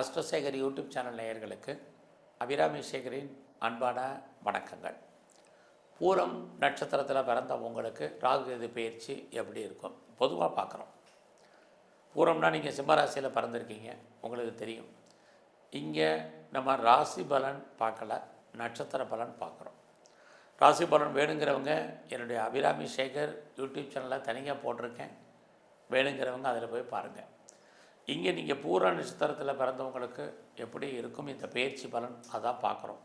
அஷ்டசேகர் YouTube channel நேயர்களுக்கு அபிராமி சேகரின் அன்பான வணக்கங்கள். பூரம் நட்சத்திரத்தில் பிறந்த உங்களுக்கு ராகு இது பயிற்சி எப்படி இருக்கும்? பொதுவாக பார்க்குறோம் பூரம்னா நீங்கள் சிம்மராசியில் பிறந்திருக்கீங்க. உங்களுக்கு தெரியும். இங்கே நம்ம ராசி பலன் பார்க்கல நட்சத்திர பலன் பார்க்குறோம் ராசி பலன் வேணுங்கிறவங்க என்னுடைய அபிராமி சேகர் யூடியூப் சேனலில் தனியாக போட்டிருக்கேன். வேணுங்கிறவங்க அதில் போய் பாருங்கள் இங்கே நீங்கள் பூர நட்சத்திரத்தில் பிறந்தவங்களுக்கு எப்படி இருக்கும் இந்த பயிற்சி பலன்? அதான் பார்க்குறோம்.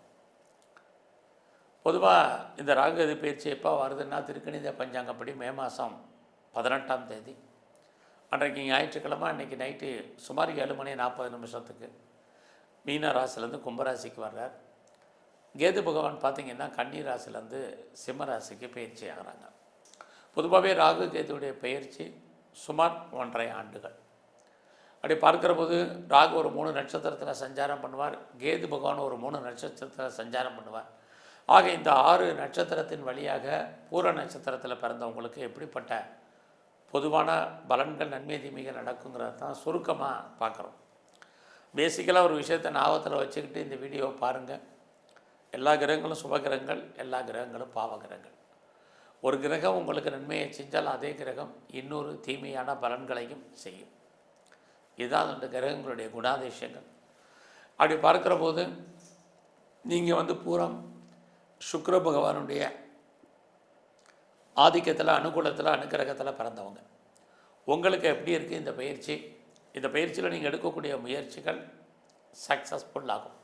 பொதுவாக இந்த ராகுகதி பயிற்சி எப்போ வருதுன்னா திருக்கணித பஞ்சாங்கப்படி மே மாதம் பதினெட்டாம் தேதி. அன்றைக்கு ஞாயிற்றுக்கிழமை அன்றைக்கி நைட்டு சுமார் ஏழு மணி நாற்பது நிமிஷத்துக்கு மீன ராசிலேருந்து கும்பராசிக்கு வர்றார். கேது பகவான் பார்த்திங்கன்னா கன்னி ராசிலேருந்து சிம்ம ராசிக்கு பயிற்சி ஆகிறாங்க. பொதுவாகவே ராகு கேதுவுடைய பயிற்சி சுமார் ஒன்றரை ஆண்டுகள். அப்படி பார்க்குற போது ராகு ஒரு மூணு நட்சத்திரத்தில் சஞ்சாரம் பண்ணுவார். கேது பகவான் ஒரு மூணு நட்சத்திரத்தில் சஞ்சாரம் பண்ணுவார். ஆக இந்த ஆறு நட்சத்திரத்தின் வழியாக பூர நட்சத்திரத்தில் பிறந்தவங்களுக்கு எப்படிப்பட்ட பொதுவான பலன்கள் நன்மை தீமைகள் நடக்குங்கிறது தான் சுருக்கமாக பார்க்குறோம். பேசிக்கலாக ஒரு விஷயத்தை ஞாபகத்தில் வச்சுக்கிட்டு இந்த வீடியோவை பாருங்கள் எல்லா கிரகங்களும் சுப கிரகங்கள் எல்லா கிரகங்களும் பாவ கிரகங்கள். ஒரு கிரகம் உங்களுக்கு நன்மையை செஞ்சால் அதே கிரகம் இன்னொரு தீமையான பலன்களையும் செய்யும். இதுதான் அந்த கிரகங்களுடைய குணாதிசயங்கள். அப்படி பார்க்குற போது நீங்கள் வந்து பூரம் சுக்ர பகவானுடைய ஆதிக்கத்தில் அனுகூலத்தில் அனுக்கிரகத்தில் பிறந்தவங்க. உங்களுக்கு எப்படி இருக்குது இந்த பயிற்சி? இந்த பயிற்சியில் நீங்கள் எடுக்கக்கூடிய முயற்சிகள் சக்ஸஸ்ஃபுல் ஆகும்.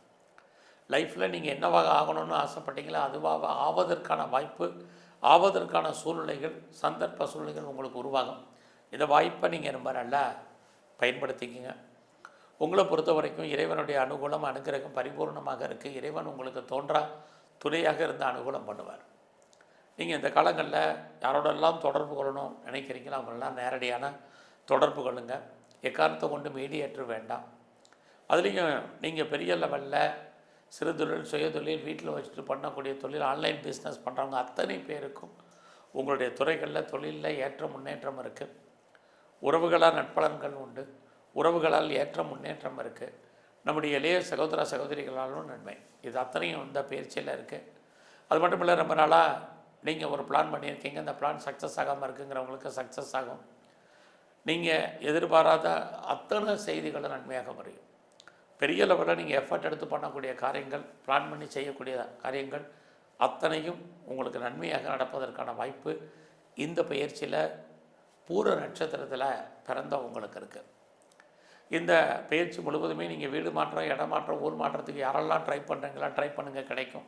லைஃப்பில் நீங்கள் என்னவாக ஆகணும்னு ஆசைப்பட்டீங்களோ அதுவாக ஆவதற்கான வாய்ப்பு ஆவதற்கான சூழ்நிலைகள் சந்தர்ப்ப சூழ்நிலைகள் உங்களுக்கு உருவாகும். இந்த வாய்ப்பை நீங்கள் ரொம்ப நல்லா பயன்படுத்திக்கங்க. உங்களை பொறுத்த வரைக்கும் இறைவனுடைய அனுகூலம் அனுகிரகம் பரிபூர்ணமாக இருக்குது இறைவன் உங்களுக்கு தோன்றா துணையாக இருந்து அனுகூலம் பண்ணுவார். நீங்கள் இந்த காலங்களில் யாரோடெல்லாம் தொடர்பு கொள்ளணும் நினைக்கிறீங்களோ அவங்களெல்லாம் நேரடியான தொடர்பு கொள்ளுங்க. எக்காரணத்தை கொண்டு மீடியேற்று வேண்டாம். அதுலேயும் நீங்கள் பெரிய லெவலில் சிறு தொழில் சுய தொழில் வீட்டில் வச்சுட்டு பண்ணக்கூடிய தொழில் ஆன்லைன் பிஸ்னஸ் பண்ணுறவங்க அத்தனை பேருக்கும் உங்களுடைய துறைகளில் தொழிலில் ஏற்ற முன்னேற்றம் இருக்குது உறவுகளாக நட்பலன்கள் உண்டு. உறவுகளால் ஏற்ற முன்னேற்றம் இருக்குது நம்முடைய இளைய சகோதர சகோதரிகளாலும் நன்மை. இது அத்தனையும் இந்த பயிற்சியில் இருக்குது அது மட்டும் இல்லை ரொம்ப நாளாக நீங்கள் ஒரு பிளான் பண்ணியிருக்கீங்க. அந்த பிளான் சக்ஸஸ் ஆகாமல் இருக்குங்கிறவங்களுக்கு சக்ஸஸ் ஆகும். நீங்கள் எதிர்பாராத அத்தனை செய்திகளும் நன்மையாக முடியும் பெரிய லெவலில் நீங்கள் எஃபர்ட் எடுத்து பண்ணக்கூடிய காரியங்கள் பிளான் பண்ணி செய்யக்கூடிய காரியங்கள் அத்தனையும் உங்களுக்கு நன்மையாக நடப்பதற்கான வாய்ப்பு இந்த பயிற்சியில் பூர நட்சத்திரத்தில் பிறந்த உங்களுக்கு இருக்குது இந்த பயிற்சி முழுவதுமே நீங்கள் வீடு மாற்றம் இடம் மாற்றம் ஊர் மாற்றத்துக்கு யாரெல்லாம் ட்ரை பண்ணுறீங்களா ட்ரை பண்ணுங்கள் கிடைக்கும்.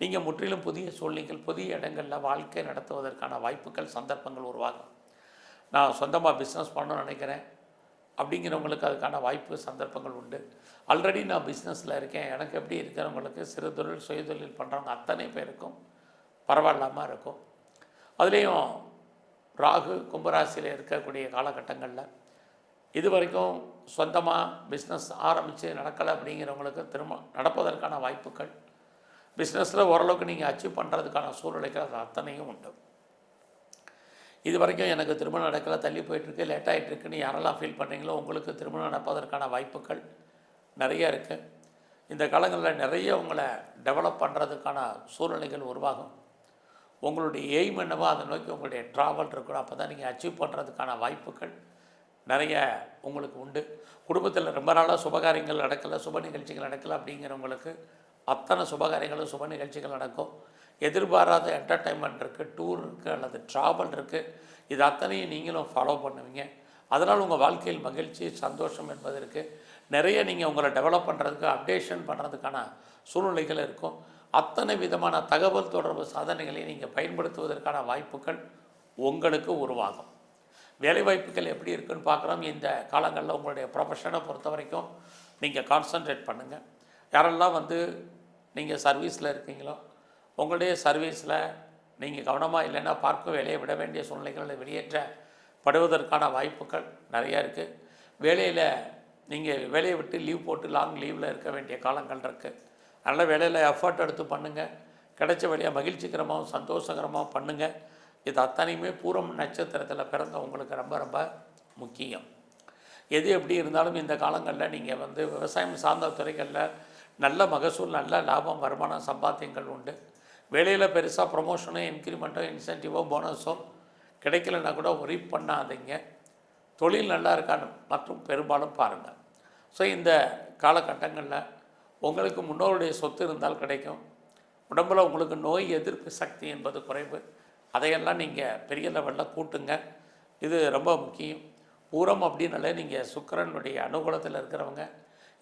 நீங்கள் முற்றிலும் புதிய சூழ்நிலைகள் புதிய இடங்களில் வாழ்க்கை நடத்துவதற்கான வாய்ப்புகள் சந்தர்ப்பங்கள் உருவாகும். நான் சொந்தமாக பிஸ்னஸ் பண்ணணும்னு நினைக்கிறேன். அப்படிங்கிறவங்களுக்கு அதுக்கான வாய்ப்பு சந்தர்ப்பங்கள் உண்டு. ஆல்ரெடி நான் பிஸ்னஸில் இருக்கேன். எனக்கு எப்படி இருக்கிறவங்களுக்கு சிறு தொழில் சுய தொழில் பண்ணுறவங்க அத்தனை பேருக்கும் பரவாயில்லாமல் இருக்கும். அதுலேயும் ராகு கும்பராசியில் இருக்கக்கூடிய காலகட்டங்களில் இது வரைக்கும் சொந்தமாக பிஸ்னஸ் ஆரம்பித்து நடக்கலை அப்படிங்கிறவங்களுக்கு திரும்ப நடப்பதற்கான வாய்ப்புகள். பிஸ்னஸில் ஓரளவுக்கு நீங்கள் அச்சீவ் பண்ணுறதுக்கான சூழ்நிலைகள் அது அத்தனையும் உண்டு. இது வரைக்கும் எனக்கு திருமணம் நடக்கல தள்ளி போயிட்டுருக்கு லேட் ஆகிட்டுருக்குன்னு யாரெல்லாம் ஃபீல் பண்ணுறீங்களோ உங்களுக்கு திருமணம் நடப்பதற்கான வாய்ப்புகள் நிறைய இருக்குது இந்த காலங்களில் நிறைய உங்களை டெவலப் பண்ணுறதுக்கான சூழ்நிலைகள் உருவாகும். உங்களுடைய எய்ம் என்னவோ அதை நோக்கி உங்களுடைய ட்ராவல் இருக்கணும். அப்போ தான் நீங்கள் அச்சீவ் பண்ணுறதுக்கான வாய்ப்புகள் நிறைய உங்களுக்கு உண்டு. குடும்பத்தில் ரொம்ப நாளாக சுபகாரியங்கள் நடக்கலை சுப நிகழ்ச்சிகள் நடக்கலை அப்படிங்கிறவங்களுக்கு அத்தனை சுபகாரியங்களும் சுப நிகழ்ச்சிகள் நடக்கும். எதிர்பாராத என்டர்டைன்மெண்ட் இருக்குது டூர் இருக்குது அல்லது ட்ராவல் இருக்குது இது அத்தனையும் நீங்களும் ஃபாலோ பண்ணுவீங்க. அதனால் உங்கள் வாழ்க்கையில் மகிழ்ச்சி சந்தோஷம் என்பது இருக்குது நிறைய நீங்கள் உங்களை டெவலப் பண்ணுறதுக்கு அப்டேஷன் பண்ணுறதுக்கான சூழ்நிலைகள் இருக்கும். அத்தனை விதமான தகவல் தொடர்பு சாதனைகளை நீங்கள் பயன்படுத்துவதற்கான வாய்ப்புகள் உங்களுக்கு உருவாகும். வேலைவாய்ப்புகள் எப்படி இருக்குன்னு பார்க்குறோம் இந்த காலங்களில் உங்களுடைய ப்ரொஃபஷனை பொறுத்த வரைக்கும் நீங்கள் கான்சன்ட்ரேட் பண்ணுங்கள் யாரெல்லாம் வந்து நீங்கள் சர்வீஸில் இருக்கீங்களோ உங்களுடைய சர்வீஸில் நீங்கள் கவனமாக இல்லைன்னா பார்க்க வேலையை விட வேண்டிய சூழ்நிலைகளில் வெளியேற்றப்படுவதற்கான வாய்ப்புகள் நிறையா இருக்குது வேலையில் நீங்கள் வேலையை விட்டு லீவ் போட்டு லாங் லீவில் இருக்க வேண்டிய காலங்கள் இருக்குது அதனால் வேலையில் எஃபர்ட் எடுத்து பண்ணுங்கள் கிடைச்ச வேலையை மகிழ்ச்சிகரமாகவும் சந்தோஷகரமாகவும் பண்ணுங்கள் இது அத்தனையுமே பூரம் நட்சத்திரத்தில் பிறந்தவங்களுக்கு ரொம்ப ரொம்ப முக்கியம். எது எப்படி இருந்தாலும் இந்த காலங்களில் நீங்கள் வந்து விவசாயம் சார்ந்த துறைகளில் நல்ல மகசூல் நல்ல லாபம் வருமானம் சம்பாத்தியங்கள் உண்டு. வேலையில் பெருசாக ப்ரொமோஷனோ இன்க்ரிமெண்ட்டோ இன்சென்டிவோ போனஸோ கிடைக்கலன்னா கூட ஒரி பண்ணாதீங்க. தொழில் நல்லா இருக்கான்னு மற்றும் பெரும்பாலும் பாருங்கள் ஸோ இந்த காலகட்டங்களில் உங்களுக்கு முன்னோருடைய சொத்து இருந்தால் கிடைக்கும். உடம்பில் உங்களுக்கு நோய் எதிர்ப்பு சக்தி என்பது குறைவு. அதையெல்லாம் நீங்கள் பெரிய லெவலில் கூட்டுங்க. இது ரொம்ப முக்கியம். பூரம் அப்படின்னாலே நீங்கள் சுக்கரனுடைய அனுகூலத்தில் இருக்கிறவங்க.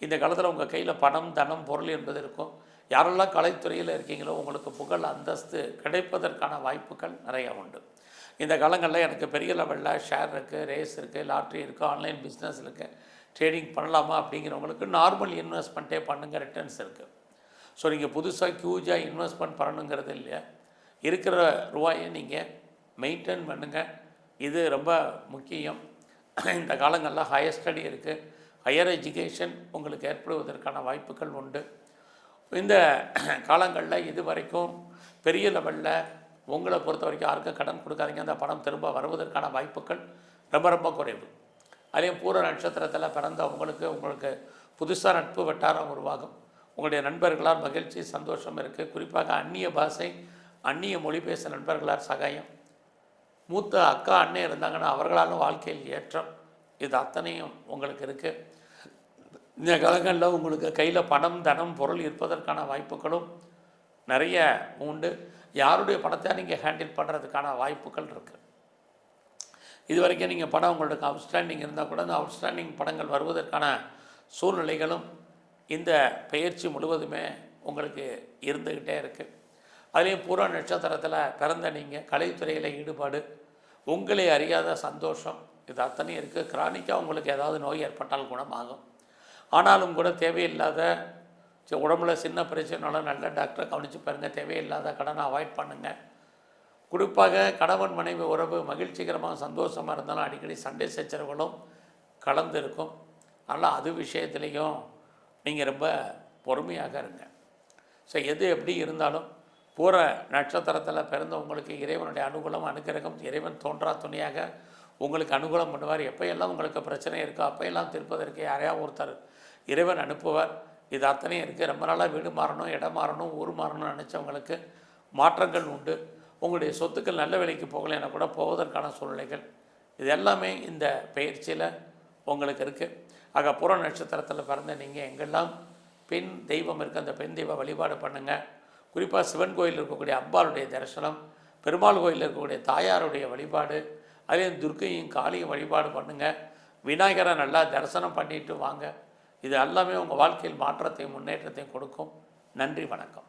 இந்த காலத்தில் உங்கள் கையில் பணம் தனம் பொருள் என்பது இருக்கும். யாரெல்லாம் கலைத்துறையில் இருக்கீங்களோ உங்களுக்கு புகழ் அந்தஸ்து கிடைப்பதற்கான வாய்ப்புகள் நிறையா உண்டு. இந்த காலங்களில் எனக்கு பெரிய லெவலில் ஷேர் இருக்குது ரேஸ் இருக்குது லாட்ரி இருக்குது ஆன்லைன் பிஸ்னஸ் இருக்குது ட்ரேடிங் பண்ணலாமா அப்படிங்கிறவங்களுக்கு நார்மல் இன்வெஸ்ட்மெண்ட்டே பண்ணுங்க ரிட்டர்ன்ஸ் இருக்குது ஸோ நீங்கள் புதுசாக ஹியூஜாக இன்வெஸ்ட்மெண்ட் பண்ணணுங்கிறது இல்லையா? இருக்கிற ரூபாயை நீங்கள் மெயின்டைன் பண்ணுங்கள் இது ரொம்ப முக்கியம். இந்த காலங்களில் ஹையர் ஸ்டடி இருக்குது ஹையர் எஜுகேஷன் உங்களுக்கு ஏற்படுவதற்கான வாய்ப்புகள் உண்டு. இந்த காலங்களில் இது வரைக்கும் பெரிய லெவலில் உங்களை பொறுத்த வரைக்கும் யாருக்கும் கடன் கொடுக்காதீங்க. அந்த பணம் திரும்ப வருவதற்கான வாய்ப்புகள் ரொம்ப ரொம்ப குறைவு. அதே பூர நட்சத்திரத்தில் பிறந்த உங்களுக்கு உங்களுக்கு புதுசாக நட்பு வட்டாரம் உருவாகும். உங்களுடைய நண்பர்களால் மகிழ்ச்சி சந்தோஷம் இருக்குது குறிப்பாக அந்நிய பாஷை அந்நிய மொழி பேச நண்பர்களார் சகாயம். மூத்த அக்கா அண்ணன் இருந்தாங்கன்னா அவர்களாலும் வாழ்க்கையில் ஏற்றம். இது அத்தனையும் உங்களுக்கு இருக்குது இந்த காலங்களில் உங்களுக்கு கையில் பணம் தனம் பொருள் இருப்பதற்கான வாய்ப்புகளும் நிறைய உண்டு. யாருடைய பணத்தை நீங்கள் ஹேண்டில் பண்ணுறதுக்கான வாய்ப்புகள் இருக்குது இது வரைக்கும் நீங்கள் படம் உங்களுக்கு அவுட்ஸ்டாண்டிங் இருந்தால் கூட அந்த அவுட்ஸ்டாண்டிங் படங்கள் வருவதற்கான சூழ்நிலைகளும் இந்த பயிற்சி முழுவதுமே உங்களுக்கு இருந்துக்கிட்டே இருக்குது அதுலேயும் பூர நட்சத்திரத்தில் பிறந்த நீங்கள் கலைத்துறையில் ஈடுபாடு உங்களை அறியாத சந்தோஷம் இது அத்தனையும் இருக்குது கிரானிக்காக உங்களுக்கு ஏதாவது நோய் ஏற்பட்டால் குணமாகும். ஆனாலும் கூட தேவையில்லாத உடம்புல சின்ன பிரச்சனைனாலும் நல்ல டாக்டரை கவனித்து பாருங்கள் தேவையில்லாத கடனை அவாய்ட் பண்ணுங்கள் குறிப்பாக கணவன் மனைவி உறவு மகிழ்ச்சிகரமாக சந்தோஷமாக இருந்தாலும் அடிக்கடி சண்டை சச்சரவுகளும் கலந்து இருக்கும் அதனால் அது விஷயத்துலேயும் நீங்கள் ரொம்ப பொறுமையாக இருங்க. ஸோ எது எப்படி இருந்தாலும் பூர நட்சத்திரத்தில் பிறந்த உங்களுக்கு இறைவனுடைய அனுகூலம் அனுக்கிரகம் இறைவன் தோன்றா துணையாக உங்களுக்கு அனுகூலம் பண்ணுவார். எப்போயெல்லாம் உங்களுக்கு பிரச்சனை இருக்கோ அப்போயெல்லாம் திருப்பதற்கு யாரையா ஒருத்தர் இறைவன் அனுப்புவார். இது அத்தனையும் இருக்குது ரொம்ப நாளாக வீடு மாறணும் இடம் மாறணும் ஊர் மாறணும்னு நினச்சவங்களுக்கு மாற்றங்கள் உண்டு. உங்களுடைய சொத்துக்கள் நல்ல விலைக்கு போகலைன்னா கூட போவதற்கான சூழ்நிலைகள். இது எல்லாமே இந்த பயிற்சியில் உங்களுக்கு இருக்குது ஆக புற நட்சத்திரத்தில் பிறந்த நீங்கள் எங்கெல்லாம் பெண் தெய்வம் இருக்குது அந்த பெண் தெய்வ வழிபாடு பண்ணுங்கள் குறிப்பாக சிவன் கோயிலில் இருக்கக்கூடிய அம்பாளுடைய தரிசனம் பெருமாள் கோயிலில் இருக்கக்கூடிய தாயாருடைய வழிபாடு அதே துர்க்கையும் காளியும் வழிபாடு பண்ணுங்கள் விநாயகரை நல்லா தரிசனம் பண்ணிட்டு வாங்க. இது எல்லாமே உங்கள் வாழ்க்கையில் மாற்றத்தையும் முன்னேற்றத்தையும் கொடுக்கும். நன்றி வணக்கம்.